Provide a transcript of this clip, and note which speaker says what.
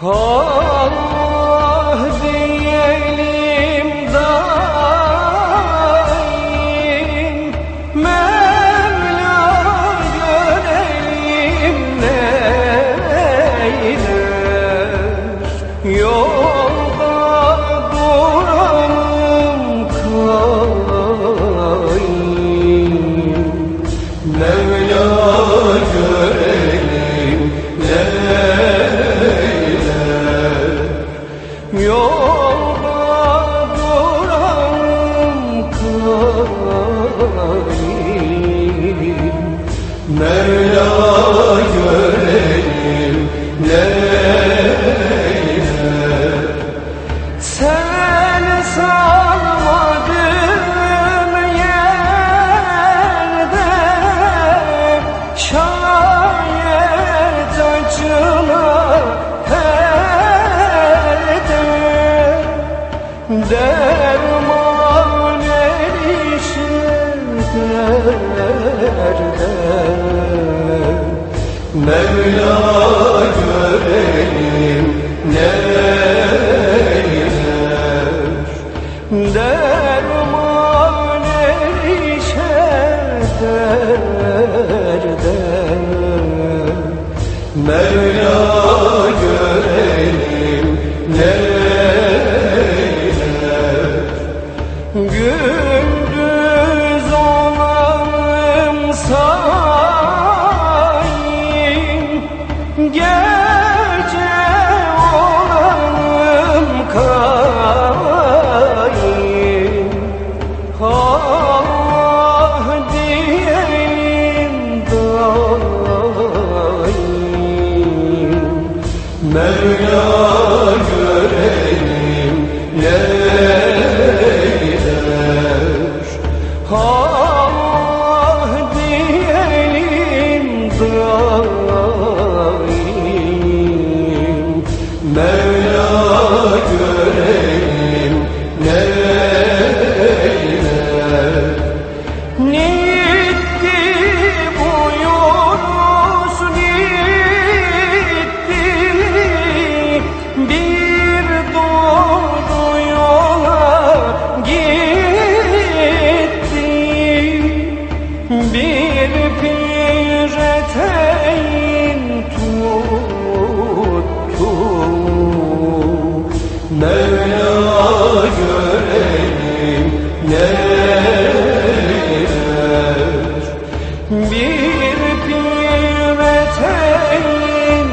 Speaker 1: Ah kaim Mevla Sen salmadığın yerde Şayet acılar perde Mevla görelim neyler Derman erişer derde. Mevla Gece olalım kaim Ah diyelim daim. Mevla görelim neyler Ah Bir pir eteğin